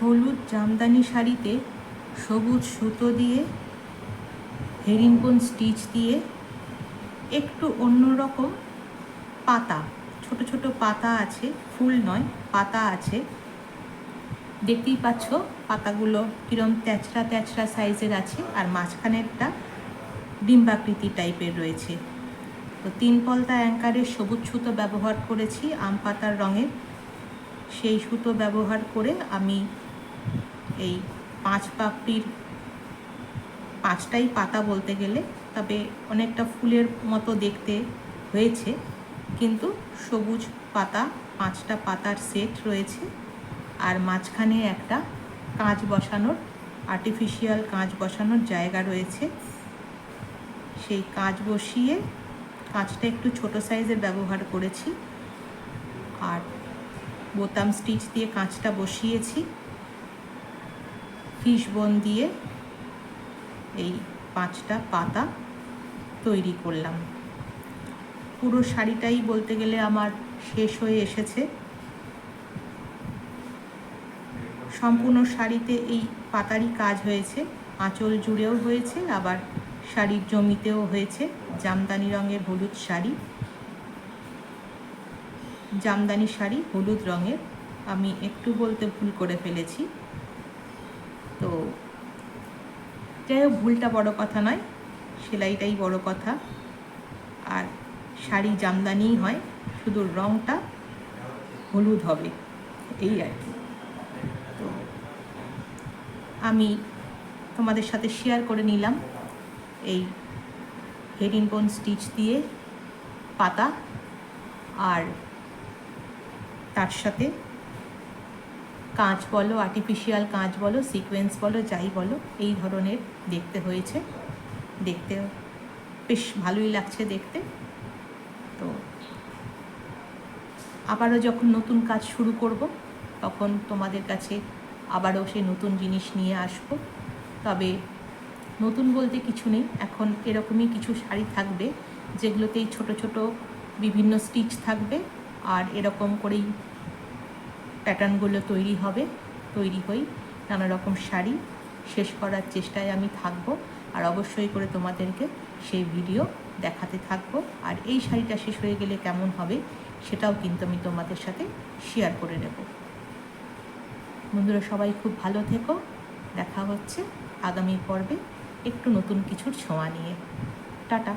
হলুদ জামদানি শাড়িতে সবুজ সুতো দিয়ে হেরিনবোন স্টিচ দিয়ে, একটু অন্যরকম পাতা, ছোট ছোট পাতা আছে, ফুল নয়, পাতা আছে। দেখতেই পাচ্ছ পাতাগুলো কিরম তেচড়া তেচড়া সাইজের আছে আর মাঝখানেরটা ডিম্বাকৃতি টাইপের রয়েছে। তো তিন পলতা অ্যাঙ্কারের সবুজ সুতো ব্যবহার করেছি আম পাতার রঙের। সেই সুতো ব্যবহার করে আমি এই পাঁচ পাপড়ির পাঁচটাই পাতা বলতে গেলে, তবে অনেকটা ফুলের মতো দেখতে হয়েছে। কিন্তু সবুজ পাতা, পাঁচটা পাতার সেট রয়েছে আর মাঝখানে একটা কাঁচ বসানোর আর্টিফিশিয়াল কাঁচ বসানোর জায়গা রয়েছে। সেই কাঁচ বসিয়ে কাঁচটা একটু ছোট সাইজের ব্যবহার করেছি আর বোতাম স্টিচ দিয়ে কাঁচটা বসিয়েছি। ফিশ বোন দিয়ে এই পাঁচটা পাতা তৈরি করলাম। পুরো শাড়িটাই বলতে গেলে আমার শেষ হয়ে এসেছে। সম্পূর্ণ শাড়িতে এই পাতারই কাজ হয়েছে। আঁচল জুড়েও হয়েছে, আবার শাড়ির জমিতেও হয়েছে। জামদানি রঙের হলুদ শাড়ি। জামদানি শাড়ি হলুদ রঙের। আমি একটু বলতে ভুল করে ফেলেছি। তো যাই হোক, ভুলটা বড় কথা নয়, সেলাইটাই বড় কথা। আর শাড়ি জামদানিই হয়, শুধু রঙটা হলুদ হবে, এই আর কি। তো আমি তোমাদের সাথে শেয়ার করে নিলাম এই হেরিনবোন স্টিচ দিয়ে পাতা, আর তার সাথে কাঁচ বলো আর্টিফিশিয়াল কাঁচ বলো সিকোয়েন্স বলো, যাই বলো, এই ধরনের দেখতে হয়েছে। দেখতে বেশ ভালোই লাগছে দেখতে। তো আবারও যখন নতুন কাজ শুরু করব, তখন তোমাদের কাছে আবারও সেই নতুন জিনিস নিয়ে আসব। তবে নতুন বলতে কিছু নেই, এখন এরকমই কিছু শাড়ি থাকবে, যেগুলোতেই ছোট ছোট বিভিন্ন স্টিচ থাকবে, আর এরকম করেই প্যাটার্নগুলো তৈরি হবে, তৈরি হই নানা রকম শাড়ি শেষ করার চেষ্টায় আমি থাকব আর অবশ্যই করে তোমাদেরকে সেই ভিডিও দেখাতে থাকব। আর এই শাড়িটা শেষ হয়ে গেলে কেমন হবে সেটাও কিন্তু আমি তোমাদের সাথে শেয়ার করে নেব। বন্ধুরা সবাই খুব ভালো থেকো, দেখা হচ্ছে আগামী পর্বে একটু নতুন কিছুর ছোঁয়া নিয়ে। টাটা।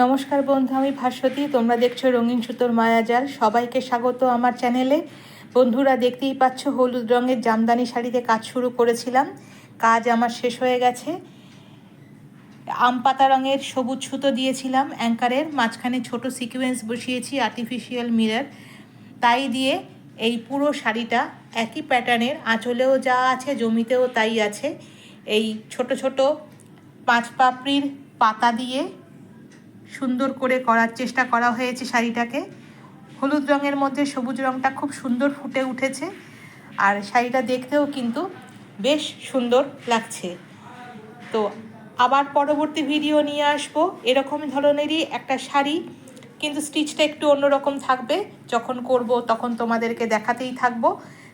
নমস্কার বন্ধু, আমি ভাস্বতী, তোমরা দেখছ রঙিন সুতোর মায়াজাল। সবাইকে স্বাগত আমার চ্যানেলে। বন্ধুরা, দেখতেই পাচ্ছ, হলুদ রঙের জামদানি শাড়িতে কাজ শুরু করেছিলাম। কাজ আমার শেষ হয়ে গেছে। আম পাতা রঙের সবুজ সুতো দিয়েছিলাম অ্যাঙ্কারের। মাঝখানে ছোট সিকোয়েন্স বসিয়েছি আর্টিফিশিয়াল মিরার তাই দিয়ে এই পুরো শাড়িটা একই প্যাটার্নের। আঁচলেও যা আছে, জমিতেও তাই আছে। এই ছোট ছোট পাঁচ পাপড়ির পাতা দিয়ে সুন্দর করে করার চেষ্টা করা হয়েছে শাড়িটাকে। হলুদ রঙের মধ্যে সবুজ রঙটা খুব সুন্দর ফুটে উঠেছে। আর শাড়িটা দেখতেও কিন্তু বেশ সুন্দর লাগছে। তো আবার পরবর্তী ভিডিও নিয়ে আসব। এরকম ধরনেরই একটা শাড়ি। কিন্তু স্টিচটা একটু অন্যরকম থাকবে। যখন করব তখন তোমাদেরকে দেখাতেই থাকব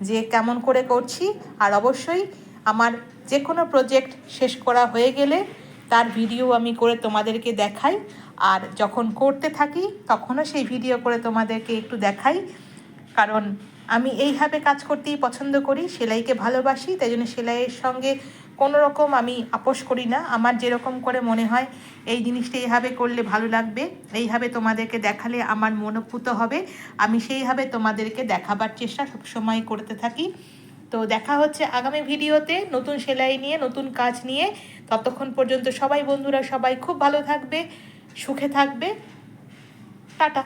যে কেমন করে করছি। আর অবশ্যই আমার যে কোনো প্রজেক্ট শেষ করা হয়ে গেলে তার ভিডিও আমি করে তোমাদেরকে দেখাই। আর যখন করতে থাকি, তখনও সেই ভিডিও করে তোমাদেরকে একটু দেখাই। কারণ আমি এইভাবে কাজ করতেই পছন্দ করি, সেলাইকে ভালোবাসি, তাই জন্য সেলাইয়ের সঙ্গে কোনো রকম আমি আপোষ করি না। আমার যেরকম করে মনে হয়, এই জিনিসটা এইভাবে করলে ভালো লাগবে। এইভাবে তোমাদেরকে দেখালে আমার মনোভূত হবে। আমি সেইভাবে তোমাদেরকে দেখাবার চেষ্টা সবসময় করতে থাকি। তো দেখা হচ্ছে আগামী ভিডিওতে নতুন সেলাই নিয়ে, নতুন কাজ নিয়ে। ততক্ষণ পর্যন্ত সবাই বন্ধুরা সবাই খুব ভালো থাকবে। সুখে থাকবে। টাটা।